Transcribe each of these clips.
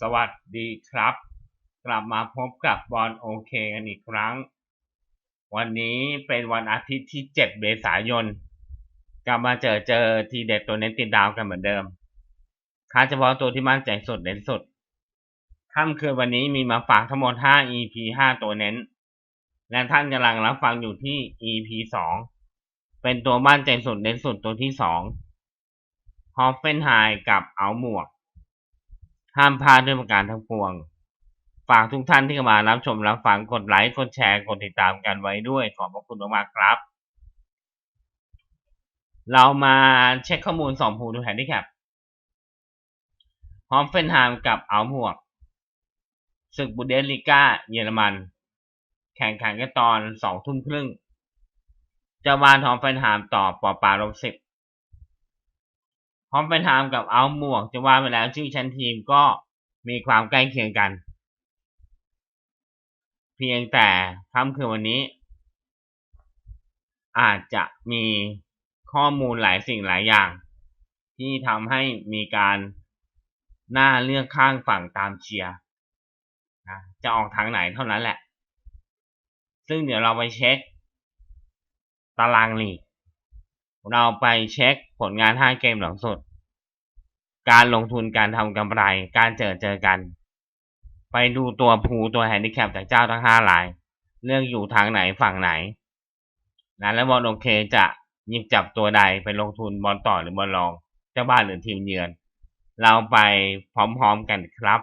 สวัสดีครับ กลับมาพบกับบอลโอเคกันอีกครั้ง วันนี้เป็นวันอาทิตย์ที่ 7 เมษายน กลับมาเจอเจอทีเด็ดตัวเน้นติดดาวกันเหมือนเดิมค่าเฉพาะตัวที่มั่นใจสุดเน้นสุดค่ำคืนวันนี้มีมาฝากทั้งหมด 5 EP 5 ตัวเน้น และท่านกำลังรับฟังอยู่ที่ EP 2 เป็นตัวมั่นใจสุดเน้นสุดตัวที่ 2 ฮอฟเฟนไฮกับเอาหมวก ห้ามพลาดด้วยประการทั้งปวง ฝากทุกท่านที่เข้ามารับชมรับฟังกดไลค์กดแชร์กดติดตามกันไว้ด้วย ขอบพระคุณมากๆครับ เรามาเช็คข้อมูลสองผูดูแฮนดิแคปฮอฟเฟนไฮม์กับอัลหมวกศึกบูเดสลิก้าเยอรมัน แข่งขันกันตอนสองทุ่มครึ่งจ้าวานฮอฟเฟนไฮม์ต่อปอปาลบสิบ ฮอฟเฟนไฮม์กับเอัลหมวกจะว่าไปแล้วชื่อชั้นทีมก็มีความใกล้เคียงกัน เพียงแต่ค่ำคืนวันนี้ อาจจะมีข้อมูลหลายสิ่งหลายอย่าง ที่ทำให้มีการหน้าเลือกข้างฝั่งตามเชียร์นะจะออกทางไหนเท่านั้นแหละ ซึ่งเดี๋ยวเราไปเช็ค ตารางลีกเราไปเช็คผลงาน 5 เกมหลังสุด การลงทุนการทำกำไร การเจอเจอกัน ไปดูตัวภูตัวแฮนดิแคปจากเจ้าทั้ง5ราย เลือกอยู่ทางไหนฝั่งไหนนะแล้วบอลโอเคจะหยิบจับตัวใดไปลงทุนบอลต่อหรือบอลรอง เจ้าบ้านหรือทีมเยือน เราไปพร้อมๆกันครับ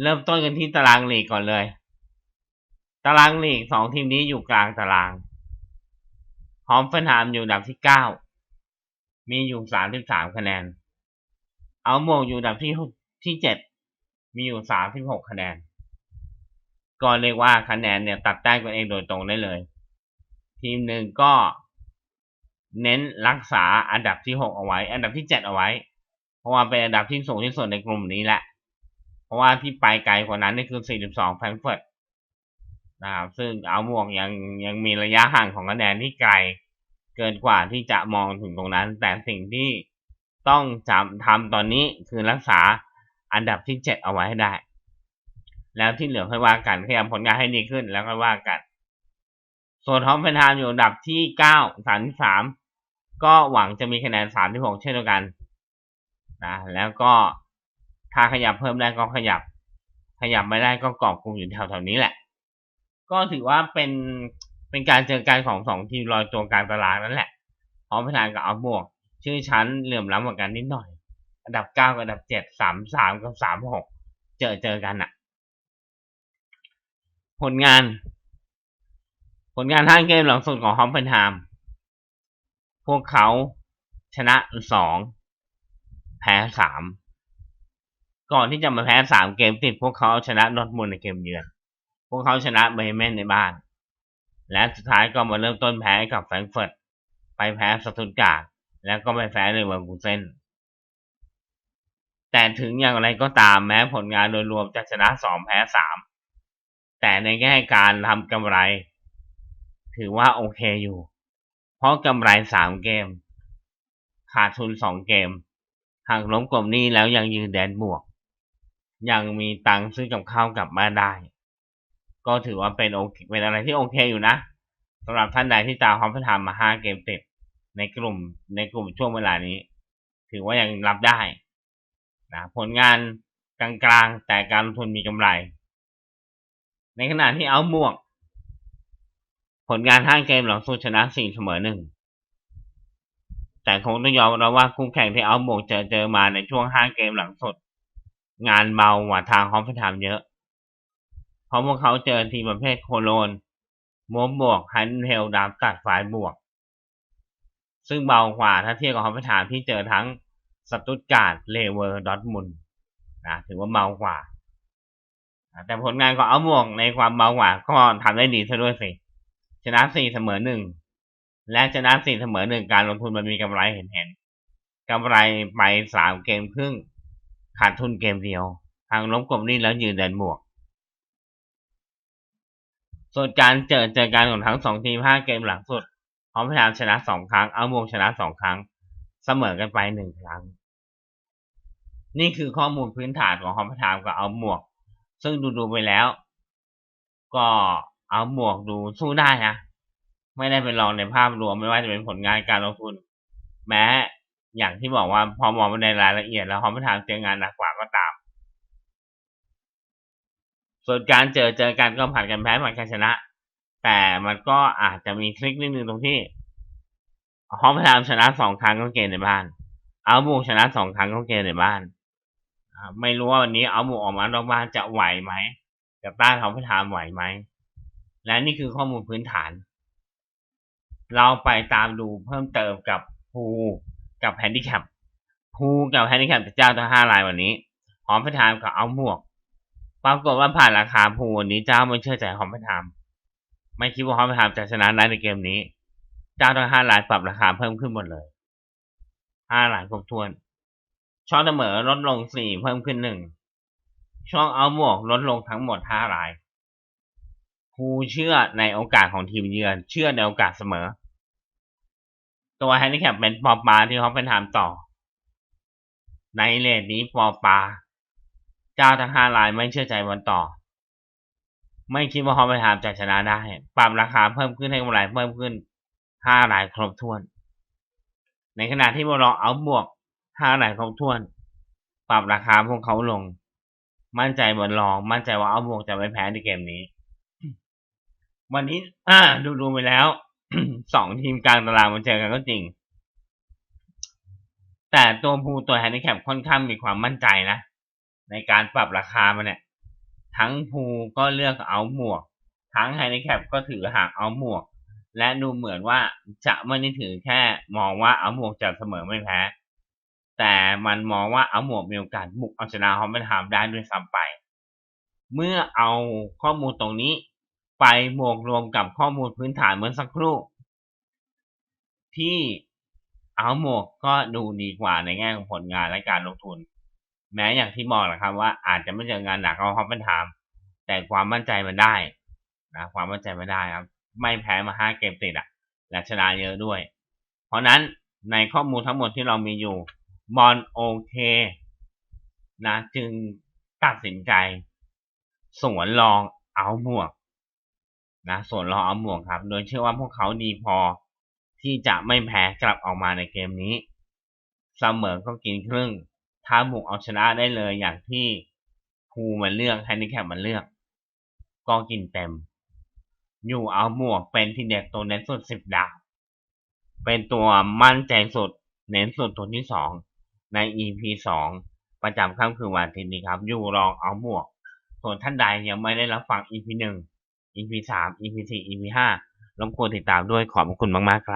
เริ่มต้นกันที่ตารางลีกก่อนเลย ตารางลีกสองทีมนี้อยู่กลางตารางฮอมเฟนฮามอยู่อันดับที่เก้ามีอยู่สามสิบสามคะแนน เอาโมงอยู่อันดับที่ที่เจ็ดมีอยู่สามสิบหกคะแนน ก็เรียกว่าคะแนนเนี่ยตัดแต้มกันเองโดยตรงได้เลย ทีมหนึ่งก็เน้นรักษาอันดับที่หกเอาไว้ อันดับที่เจ็ดเอาไว้ เพราะว่าเป็นอันดับที่สูงที่สุดในกลุ่มนี้แหละ เพราะว่าที่ไปไกลกว่านั้นนี่คือ42แฟรงก์เฟิร์ตนะครับ ซึ่งเอาหมวกยังยังมีระยะห่างของคะแนนที่ไกล เกินกว่าที่จะมองถึงตรงนั้น แต่สิ่งที่ ต้องจำทำตอนนี้คือรักษาอันดับที่เจ็ดเอาไว้ให้ได้ แล้วที่เหลือค่อยว่ากันพยายามผลงานให้ดีขึ้นแล้วค่อยว่ากัน ส่วนทอมเพนฮามอยู่อันดับที่เก้าสามสามก็หวังจะมีคะแนนสามที่หกเช่นเดียวกันนะแล้วก็ถ้าขยับเพิ่มได้ก็ขยับ ขยับไม่ได้ก็กรอบกลุ่มอยู่แถวๆนี้แหละ ก็ถือว่าเป็นเป็นการเจอกันของสองทีมลอยตัวกลางตารางนั่นแหละพร้อมพนานกับเอาบวก ชื่อชั้นเหลื่อมล้ำกว่ากันนิดหน่อย อันดับเก้ากับอันดับเจ็ดสามสามกับสามหกเจอเจอกันอะผลงาน ผลงานห้าเกมหลังสุดของฮอมเพนฮาม พวกเขาชนะสองแพ้สามก่อนที่จะมาแพ้สามเกมติด พวกเขาชนะนอตมูลในเกมเยือน พวกเขาชนะเบเมนในบ้าน และสุดท้ายก็มาเริ่มต้นแพ้กับแฟรงเฟิร์ตไปแพ้สตุตการ์ด แล้วก็ไปแพ้ในเวอร์กูเซนแต่ถึงอย่างไรก็ตามแม้ผลงานโดยรวมจะชนะสองแพ้สามแต่ในแง่การทำกำไร ถือว่าโอเคอยู่ เพราะกำไรสามเกม ขาดทุนสองเกม หากล้มกลมนี้แล้วยังยืนแดนบวก ยังมีตังค์ซื้อกับข้าวกลับบ้านได้ ก็ถือว่าเป็นโอเคเป็นอะไรที่โอเคอยู่นะสำหรับท่านใดที่ตามความพัฒนามาห้าเกมติด ในกลุ่มในกลุ่มช่วงเวลานี้ ถือว่ายังรับได้นะผลงานกลางๆ แต่การลงทุนมีกำไร ในขณะที่เอาหมวก ผลงานห้าเกมหลังสุดชนะสี่เสมอหนึ่งแต่คงต้องยอมรับว่าคู่แข่งที่เอาหมวกเจอเจอมาในช่วงห้าเกมหลังสุด งานเบากว่าทางฮอฟฟนไฮม์เยอะ เพราะพวกเขาเจอทีมประเภทโคโลนโมบวกฮันเทลดามตัดฝ่ายบวก ซึ่งเบากว่าถ้าเทียบกับฮอฟเฟนไฮม์ที่เจอทั้งสตุตการ์ดเลเวอร์ดอทมุนนะถือว่าเบากว่า แต่ผลงานของเอาหมวกในความเบากว่าก็ทำได้ดีซะด้วยสิ ชนะสี่เสมอหนึ่งและชนะสี่เสมอหนึ่งการลงทุนมันมีกำไรเห็นเห็นกำไรไปสามเกมครึ่งขาดทุนเกมเดียว ทางล้มกลมนี่แล้วยืนเดินบวก ส่วนการเจอเจอการของทั้งสองทีมห้าเกมหลังสุด พร้อมพยายามชนะสองครั้ง เอาโมงชนะสองครั้ง เสมอกันไปหนึ่งครั้ง นี่คือข้อมูลพื้นฐานของฮอปทามกับเอาหมวก ซึ่งดูดูๆไปแล้ว ก็เอาหมวกดูสู้ได้นะไม่ได้เป็นรองในภาพรวมไม่ว่าจะเป็นผลงานการลงทุน แม้อย่างที่บอกว่าพอมองไปในรายละเอียดแล้วฮอปทามเจองานหนักกว่าก็ตาม ส่วนการเจอเจอกันก็ผ่านกันแพ้ผ่านกันชนะ แต่มันก็อาจจะมีทริคนิดนึงตรงที่ฮอปทามชนะสองครั้งก็เกณฑ์ในบ้าน เอาหมวกชนะสองครั้งก็เกณฑ์ในบ้านไม่รู้ว่าวันนี้เอาหมูออกมานอกบ้านจะไหวไหมจะต้านเขาไปทามไหวไหม และนี่คือข้อมูลพื้นฐาน เราไปตามดูเพิ่มเติมกับภูกับแฮนดิแคปภูกับแฮนดิแคปเจ้าทั้งห้ารายวันนี้หอมไปทามกับเอาหมวกปรากฏว่าผ่านราคาภูวันนี้เจ้าไม่เชื่อใจหอมไปทาม ไม่คิดว่าหอมทามจะชนะได้ในเกมนี้ เจ้าทั้งห้ารายปรับราคาเพิ่มขึ้นหมดเลยห้ารายครบถ้วน ช่องเสมอลดลงสี่เพิ่มขึ้นหนึ่ง ช่องเอาหมวกลดลงทั้งหมดห้ารายภูเชื่อในโอกาสของทีมเยือน เชื่อในโอกาสเสมอ ตัวแฮนดิแคปเป็นปอปาที่เขาเป็นถามต่อ ในเลทนี้ปอปา เจ้าทั้งห้ารายไม่เชื่อใจวันต่อ ไม่คิดว่าเขาไปถามจะชนะได้ ปรับราคาเพิ่มขึ้นให้กำไรเพิ่มขึ้นห้ารายครบถ้วน ในขณะที่บรอเอาบวกห้ารายครบถ้วน ปรับราคาพวกเขาลง มั่นใจบนรองมั่นใจว่าเอาบวกจะไม่แพ้ในเกมนี้ วันนี้ อ่า ดูดูไปแล้วสองทีมกลางตารางมาเจอกันก็จริง แต่ตัวภูตัวแฮนดิแคปค่อนข้างมีความมั่นใจนะในการปรับราคามันเนี่ย ทั้งภูก็เลือกเอาหมวก ทั้งแฮนิแคปก็ถือหางเอาหมวก และดูเหมือนว่าจะไม่ได้ถือแค่มองว่าเอาหมวกจะเสมอไม่แพ้ แต่มันมองว่าเอาหมวกมีโอกาสบุกเอาชนะฮอมเปนฮามได้ด้วยซ้ำไป เมื่อเอาข้อมูลตรงนี้ไปบวกรวมกับข้อมูลพื้นฐานเมื่อสักครู่ ที่เอาหมวกก็ดูดีกว่าในแง่ของผลงานและการลงทุน แม้อย่างที่บอกนะครับ ว่าอาจจะไม่เจองานหนักเอาฮอมเปนฮาม แต่ความมั่นใจมันได้นะความมั่นใจมันได้ครับ ไม่แพ้มาห้าเกมติดอะและชนะเยอะด้วย เพราะนั้นในข้อมูลทั้งหมดที่เรามีอยู่บอลโอเคนะจึงตัดสินใจ สวนลองเอาหมวกนะสวนลองเอาหมวกครับ โดยเชื่อว่าพวกเขาดีพอที่จะไม่แพ้กลับออกมาในเกมนี้ เสมอก็กินครึ่ง ถ้าบุกเอาชนะได้เลยอย่างที่ภูมันเลือกแฮนดิแคปมันเลือก ก็กินเต็ม อยู่เอาหมวกเป็นที่เด็ดตัวเน้นสุดสิบดาวเป็นตัวมั่นใจสุด เน้นสุดตัวที่สองใน EP สองประจำค่ำคืนวันอาทิตย์นี้ครับ อยู่รองเอาหมวก ส่วนท่านใดยังไม่ได้รับฟัง EP หนึ่ง EP สาม EP สี่ EP ห้ารบกวนติดตามด้วยขอบคุณมาก ๆ ครับ